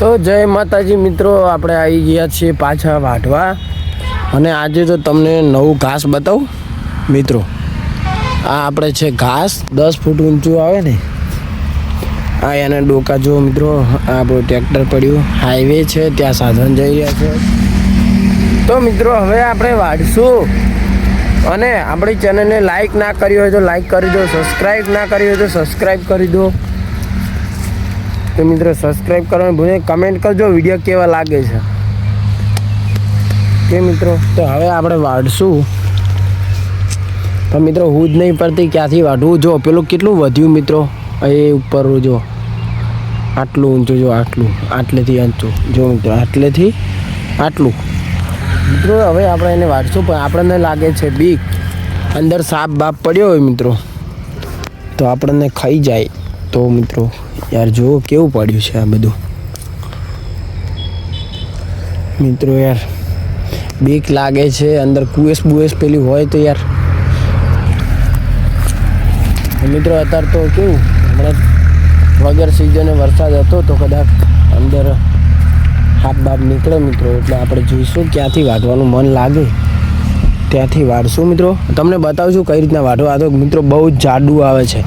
તો જય માતાજી મિત્રો, આપણે આવી ગયા છીએ પાછા વાઢવા. અને આજે તો તમને નવું ઘાસ બતાવું, મિત્રો. આ આપણે છે ઘાસ, દસ ફૂટ ઊંચું આવે ને. આ એના ડોકા જુઓ મિત્રો આપણું ટ્રેક્ટર પડ્યું. હાઈવે છે, ત્યાં સાધન જઈ રહ્યા છે. તો મિત્રો, હવે આપણે વાઢશું. અને આપણી ચેનલને લાઈક ના કરી હોય તો લાઈક કરી દો, સબસ્ક્રાઈબ ના કરી હોય તો સબસ્ક્રાઈબ કરી દો. તો મિત્રો સબસ્ક્રાઈબ કરવાનું ભૂલે કમેન્ટ કરજો વીડિયો કેવા લાગે છે. કે મિત્રો? તો હવે આપણે વાઢશું પણ મિત્રો, હું જ નહીં પડતી, ક્યાંથી વાઢવું? જો, પેલું કેટલું વધ્યું મિત્રો? એ ઉપર જો. આટલું ઊંચું જો, આટલું. આટલેથી ઊંચું. જો મિત્રો, આટલેથી આટલું. મિત્રો, હવે આપણે એને વાઢશું પણ આપણને લાગે છે બીક. અંદર સાપ બાપ પડ્યો હોય મિત્રો. તો આપણને ખાઈ જાય. તો મિત્રો, યાર જુઓ કેવું પડ્યું છે આ બધું. મિત્રો યાર, બીક લાગે છે, અંદર કુએસ બુએસ પેલી હોય તો યાર. મિત્રો, અત્યારે તો કેવું, હમણાં વગર સિઝને વરસાદ હતો તો કદાચ અંદર હાથ બાપ નીકળે મિત્રો, એટલે આપણે જોઈશું ક્યાંથી વાઢવાનું મન લાગે. ત્યાંથી વાઢશું મિત્રો. તમને બતાવશું કઈ રીતના વાઢવા. આ તો મિત્રો બહુ જાડું આવે છે.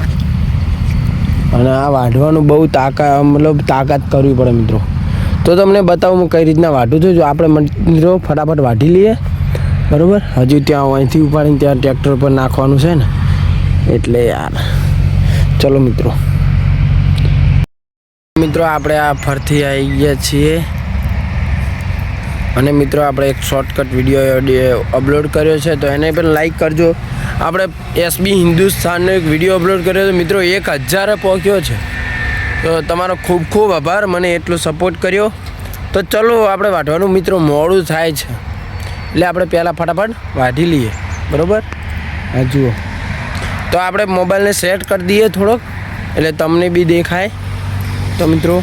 અને આ વાઢવાનું બહુ તાકાત મતલબ તાકાત કરવી પડે મિત્રો. તો તમને બતાવું હું કઈ રીતના વાઢું છું. જો આપણે મિત્રો ફટાફટ વાઢી લઈએ. બરાબર? હજુ ત્યાં અહીંથી ઉપાડીને ત્યાં ટ્રેક્ટર પર નાખવાનું છે ને. એટલે યાર. ચલો મિત્રો. મિત્રો, આપણે આ ફરથી આવી ગયા છીએ. અને મિત્રો, આપણે એક શોર્ટકટ વીડિયો અપલોડ કર્યો છે, તો એને પણ લાઈક કરજો. આપણે એસબી હિન્દુસ્તાનનો એક વીડિયો અપલોડ કર્યો તો મિત્રો, એક હજારે પહોંચ્યો છે. તો તમારો ખૂબ ખૂબ આભાર. મને એટલો સપોર્ટ કર્યો. તો ચલો, આપણે વાઢવાનું મિત્રો, મોડું થાય છે. એટલે આપણે પહેલાં ફટાફટ વાઢી લઈએ. બરાબર? હા, જુઓ. તો આપણે મોબાઈલને સેટ કરી દઈએ થોડોક. એટલે તમને બી દેખાય. તો મિત્રો,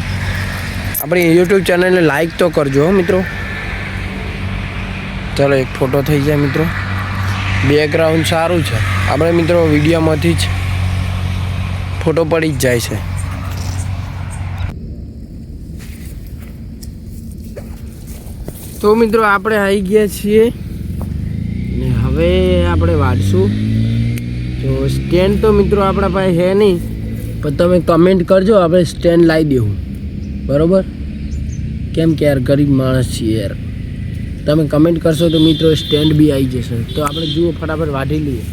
આપણી યુટ્યુબ ચેનલને લાઈક તો કરજો મિત્રો. ચલો એક ફોટો થઈ જાય મિત્રો. બેકગ્રાઉન્ડ સારું છે. આપણે મિત્રો વિડીયોમાંથી જ ફોટો પડી જ જાય છે. તો મિત્રો આપણે આવી ગયા છીએ. ને હવે આપણે વાંચશું. તો સ્ટેન્ડ તો મિત્રો આપણા પાસે છે નહીં, પણ તમે કમેન્ટ કરજો, આપણે સ્ટેન્ડ લાવી દેવું. બરાબર? કેમ કે યાર ગરીબ માણસ છીએ યાર. તમે કમેન્ટ કરશો તો મિત્રો સ્ટેન્ડ બી આવી જશે. તો આપણે જુઓ ફટાફટ વાઢી લઈએ.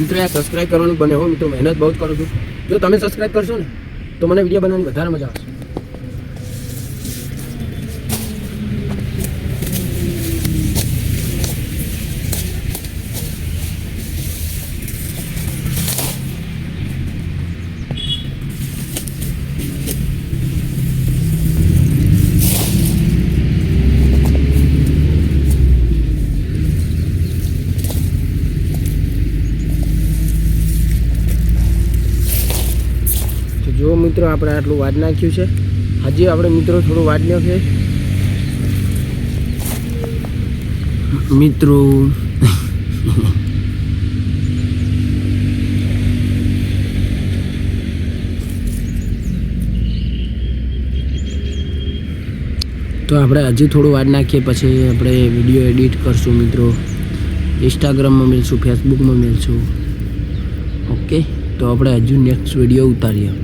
મિત્રો સબસ્ક્રાઇબ કરવાનું બને હો. મિત્રો, મહેનત બહુ કરું છું. જો તમે સબસ્ક્રાઈબ કરશો ને તો મને વીડિયો બનાવવાની વધારે મજા આવશે. જો મિત્રો, આપણે આટલું વાત નાખ્યું છે. હજી આપણે મિત્રો થોડું વાટ નાખીએ મિત્રો. તો આપણે હજી થોડું વાત નાખીએ, પછી આપણે વીડિયો એડિટ કરશું મિત્રો. ઇન્સ્ટાગ્રામમાં મેળશું ફેસબુકમાં મેળશું. ઓકે તો આપણે હજુ નેક્સ્ટ વીડિયો ઉતારીએ.